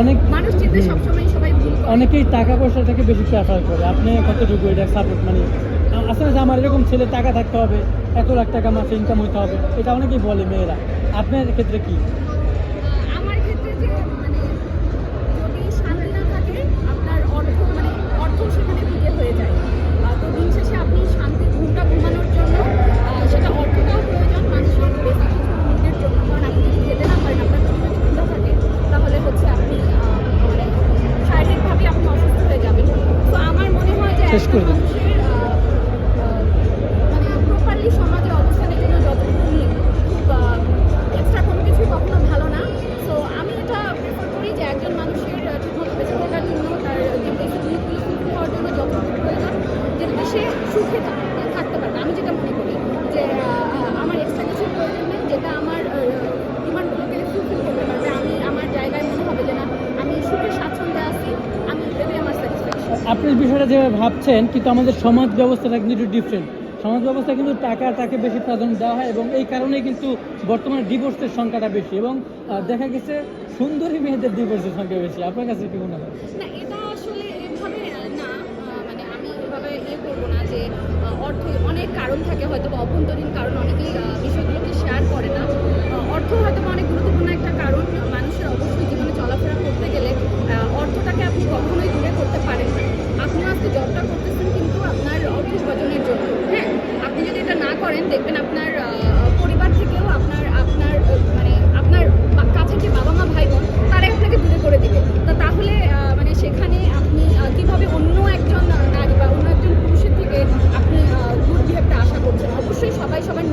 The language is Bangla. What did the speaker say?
অনেক মানুষ চিন্তা সবসময় সবাই অনেকেই টাকা পয়সাটাকে বেশি প্রেফার করে। আপনি কতটুকু এটা সাপোর্ট মানে আসলে যে আমার এরকম ছেলে টাকা থাকতে হবে এত লাখ টাকা মাসে ইনকাম হইতে হবে এটা অনেকেই বলে মেয়েরা। আপনার ক্ষেত্রে কি? আমার ক্ষেত্রে যতটুকু করে দিন সে সুখে থাকতে পারে। আমি যেটা মনে করি যে আপনি বিষয়টা যেভাবে ভাবছেন, কিন্তু আমাদের সমাজ ব্যবস্থাটা কিন্তু একটু ডিফারেন্ট সমাজ ব্যবস্থা কিন্তু টাকা তাকে বেশি প্রাধান্য দেওয়া হয় এবং এই কারণেই কিন্তু বর্তমানে ডিভোর্সের সংখ্যাটা বেশি এবং দেখা গেছে সুন্দরী মেয়েদের ডিভোর্সের সংখ্যা বেশি। আপনার কাছে কি মনে হয়? এটা আসলে না মানে আমি অনেক কারণ থাকে হয়তো অভ্যন্তরীণ কারণ অনেকেই বিষয়গুলোকে শেয়ার করে না। অর্থ হয়তো Gracias.